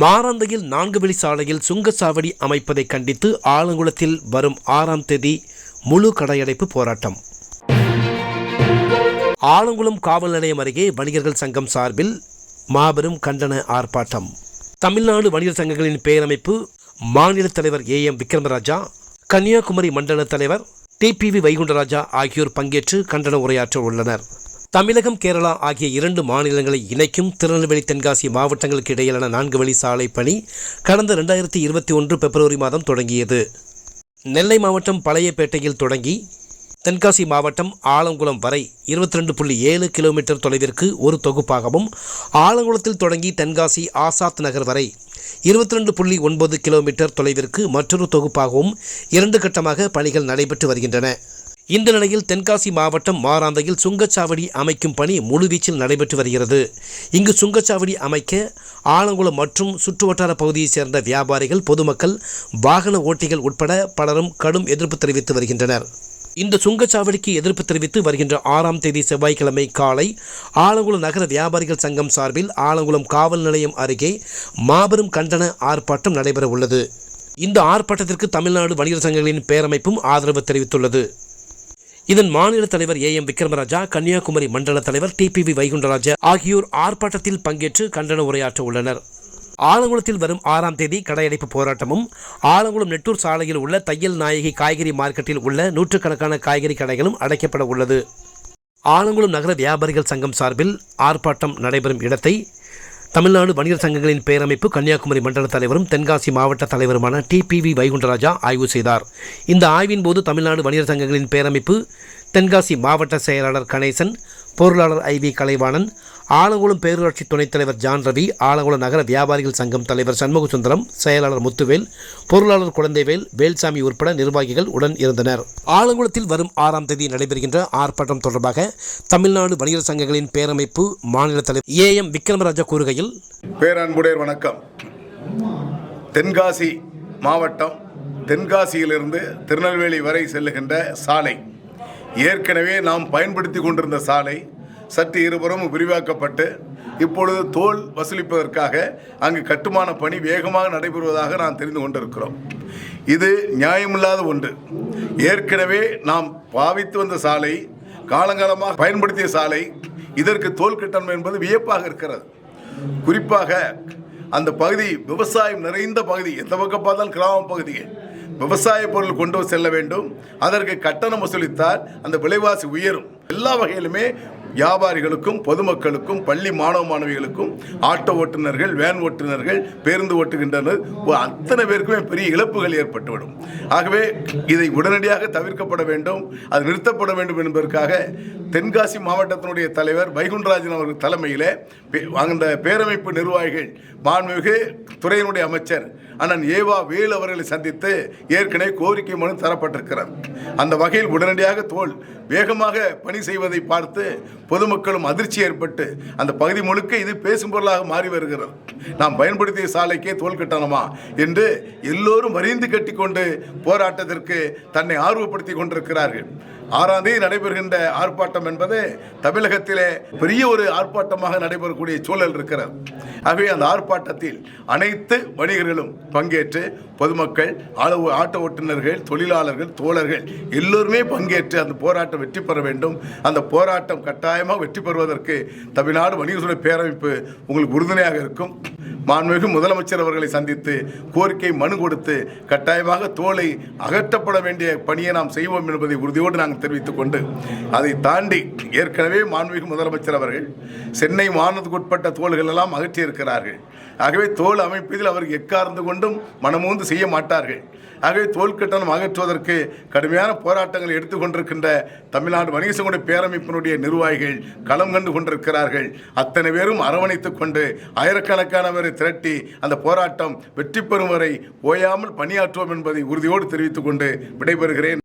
மாரந்தையில் நான்கு வழி சாலையில் சுங்கச்சாவடி அமைப்பதை கண்டித்து ஆலங்குளத்தில் வரும் ஆறாம் தேதி முழு கடையடைப்பு போராட்டம். ஆலங்குளம் காவல் நிலையம் அருகே வணிகர்கள் சங்கம் சார்பில் மாபெரும் கண்டன ஆர்ப்பாட்டம். தமிழ்நாடு வணிகர் சங்கங்களின் பேரமைப்பு மாநில தலைவர் ஏ எம் விக்ரமராஜா கன்னியாகுமரி மண்டல தலைவர் டிபிவி வைகுண்டராஜா ஆகியோர் பங்கேற்று கண்டன உரையாற்ற உள்ளனர். தமிழகம் கேரளா ஆகிய இரண்டு மாநிலங்களை இணைக்கும் திருநெல்வேலி தென்காசி மாவட்டங்களுக்கு இடையிலான நான்கு வழி சாலை பணி கடந்த ரெண்டாயிரத்தி இருபத்தி ஒன்று பிப்ரவரி மாதம் தொடங்கியது. நெல்லை மாவட்டம் பழையப்பேட்டையில் தொடங்கி தென்காசி மாவட்டம் ஆலங்குளம் வரை இருபத்தி ரெண்டு புள்ளி ஏழு கிலோமீட்டர் தொலைவிற்கு ஒரு தொகுப்பாகவும் ஆலங்குளத்தில் தொடங்கி தென்காசி ஆசாத் நகர் வரை இருபத்தி ரெண்டு புள்ளி ஒன்பது கிலோமீட்டர் தொலைவிற்கு மற்றொரு தொகுப்பாகவும் இரண்டு கட்டமாக பணிகள் நடைபெற்று வருகின்றன. இந்த நிலையில் தென்காசி மாவட்டம் மாராந்தையில் சுங்கச்சாவடி அமைக்கும் பணி முழுவீச்சில் நடைபெற்று வருகிறது. இங்கு சுங்கச்சாவடி அமைக்க ஆலங்குளம் மற்றும் சுற்றுவட்டார பகுதியைச் சேர்ந்த வியாபாரிகள் பொதுமக்கள் வாகன ஓட்டிகள் உட்பட பலரும் கடும் எதிர்ப்பு தெரிவித்து வருகின்றனர். இந்த சுங்கச்சாவடிக்கு எதிர்ப்பு தெரிவித்து வருகின்ற ஆறாம் தேதி செவ்வாய்க்கிழமை காலை ஆலங்குளம் நகர வியாபாரிகள் சங்கம் சார்பில் ஆலங்குளம் காவல் நிலையம் அருகே மாபெரும் கண்டன ஆர்ப்பாட்டம் நடைபெற உள்ளது இந்த ஆர்ப்பாட்டத்திற்கு தமிழ்நாடு வணிகர் சங்கங்களின் பேரமைப்பும் ஆதரவு தெரிவித்துள்ளது. இதன் மாநில தலைவர் ஏ எம் விக்ரமராஜா கன்னியாகுமரி மண்டல தலைவர் டிபிவி வைகுண்டராஜா ஆகியோர் ஆர்ப்பாட்டத்தில் பங்கேற்று கண்டன உரையாற்ற உள்ளனர். ஆலங்குளத்தில் வரும் ஆறாம் தேதி கடையடைப்பு போராட்டமும் ஆலங்குளம் நெட்டூர் சாலையில் உள்ள தையல் நாயகி காய்கறி மார்க்கெட்டில் உள்ள நூற்றுக்கணக்கான காய்கறி கடைகளும் அடைக்கப்பட உள்ளது. ஆலங்குளம் நகர வியாபாரிகள் சங்கம் சார்பில் ஆர்ப்பாட்டம் நடைபெறும் இடத்தை தமிழ்நாடு வணிகர் சங்கங்களின் பேரமைப்பு கன்னியாகுமரி மண்டல தலைவரும் தென்காசி மாவட்ட தலைவருமான டிபிவி வைகுண்டராஜா ஆய்வு செய்தார். இந்த ஆய்வின் போது தமிழ்நாடு வணிகர் சங்கங்களின் பேரமைப்பு தென்காசி மாவட்ட செயலாளர் கணேசன் பொருளாளர் ஐ வி கலைவாணன் ஆலங்குளம் பேரூராட்சி துணைத் தலைவர் ஜான் ரவி ஆலங்குளம் நகர வியாபாரிகள் சங்கம் தலைவர் சண்முகசுந்தரம் செயலாளர் முத்துவேல் பொருளாளர் குழந்தைவேல் வேல்சாமி உட்பட நிர்வாகிகள் உடன் இருந்தனர். ஆலங்குளத்தில் வரும் ஆறாம் தேதி நடைபெறுகின்ற ஆர்ப்பாட்டம் தொடர்பாக தமிழ்நாடு வணிகர் சங்கங்களின் பேரமைப்பு மாநில தலைவர் ஏ எம் விக்ரமராஜா கூறுகையில் பேரன்புடையர் வணக்கம். தென்காசி மாவட்டம் தென்காசியிலிருந்து திருநெல்வேலி வரை செல்லுகின்ற சாலை. ஏற்கனவே நாம் பயன்படுத்தி கொண்டிருந்த சாலை சற்று இருபுறமும் விரிவாக்கப்பட்டு இப்பொழுது தோல் வசூலிப்பதற்காக அங்கு கட்டுமான பணி வேகமாக நடைபெறுவதாக நாம் தெரிந்து கொண்டிருக்கிறோம். இது நியாயமில்லாத ஒன்று. ஏற்கனவே நாம் பாவித்து வந்த சாலை காலங்காலமாக பயன்படுத்திய சாலை இதற்கு தோல் கட்டணம் என்பது வியப்பாக இருக்கிறது. குறிப்பாக அந்த பகுதி விவசாயம் நிறைந்த பகுதி. எந்த பக்கம் பார்த்தாலும் கிராம பகுதி. விவசாய பொருள் கொண்டு செல்ல வேண்டும். அதற்கு கட்டணம் வசூலித்தால் அந்த விலைவாசி உயரும். எல்லா வகையிலுமே வியாபாரிகளுக்கும் பொதுமக்களுக்கும் பள்ளி மாணவ மாணவிகளுக்கும் ஆட்டோ ஓட்டுநர்கள் வேன் ஓட்டுநர்கள் பேருந்து ஓட்டுகின்றனர் அத்தனை பேருக்குமே பெரிய இழப்புகள் ஏற்பட்டுவிடும். ஆகவே இதை உடனடியாக தவிர்க்கப்பட வேண்டும் அது நிறுத்தப்பட வேண்டும் என்பதற்காக தென்காசி மாவட்டத்தினுடைய தலைவர் வைகுண்டராஜன் அவர்கள் தலைமையில் பே- அந்த பேரமைப்பு நிர்வாகிகள் மாண்புமிகு துறையினுடைய அமைச்சர் அண்ணன் ஏவா வேலு அவர்களை சந்தித்து ஏற்கனவே கோரிக்கை மனு தரப்பட்டிருக்கிறது அந்த வகையில் உடனடியாக தோல் வேகமாக பணி செய்வதை பார்த்து பொதுமக்களும் அதிர்ச்சி ஏற்பட்டு அந்த பகுதி முழுக்க இது பேசும் பொருளாக மாறி வருகிறது. நாம் பயன்படுத்திய சாலைக்கே தோல் கட்டணமா என்று எல்லோரும் வரிந்து கட்டிக்கொண்டு போராட்டத்திற்கு தன்னை ஆர்வப்படுத்தி கொண்டிருக்கிறார்கள். ஆறாம் தேதி நடைபெறுகின்ற ஆர்ப்பாட்டம் என்பது தமிழகத்திலே பெரிய ஒரு ஆர்ப்பாட்டமாக நடைபெறக்கூடிய சூழல் இருக்கிறது. ஆகவே அந்த ஆர்ப்பாட்டத்தில் அனைத்து வணிகர்களும் பங்கேற்று பொதுமக்கள் அளவு ஆட்ட ஓட்டுநர்கள் தொழிலாளர்கள் தோழர்கள் எல்லோருமே பங்கேற்று அந்த போராட்டம் வெற்றி பெற வேண்டும். அந்த போராட்டம் கட்டாயமாக வெற்றி பெறுவதற்கு தமிழ்நாடு வணிகர்துறை பேரமைப்பு உங்களுக்கு உறுதுணையாக இருக்கும். மாண்புமிகு முதலமைச்சர் அவர்களை சந்தித்து கோரிக்கை மனு கொடுத்து கட்டாயமாக தோலை அகற்றப்பட வேண்டிய பணியை நாம் செய்வோம் என்பதை உறுதியோடு நாங்கள் தெரிவித்துக் கொண்டு அதை தாண்டி ஏற்கனவே மாண்புமிகு முதலமைச்சர் அவர்கள் சென்னை மாநிலத்துக்குட்பட்ட தோள்கள் எல்லாம் அகற்றியிருக்கிறார்கள். ஆகவே தோல் அமைப்பதில் அவர் எக்கார்ந்து கொண்டும் மனமூந்து செய்ய மாட்டார்கள். ஆகவே தோல் கட்டணம் அகற்றுவதற்கு கடுமையான போராட்டங்களை எடுத்துக்கொண்டிருக்கின்ற தமிழ்நாடு வணிக பேரமைப்பினுடைய நிர்வாகிகள் களம் கண்டு கொண்டிருக்கிறார்கள். அத்தனை பேரும் அரவணைத்துக் கொண்டு ஆயிரக்கணக்கானவரை திரட்டி அந்த போராட்டம் வெற்றி பெறும் வரை ஓயாமல் பணியாற்றுவோம் என்பதை உறுதியோடு தெரிவித்துக் கொண்டு விடைபெறுகிறேன்.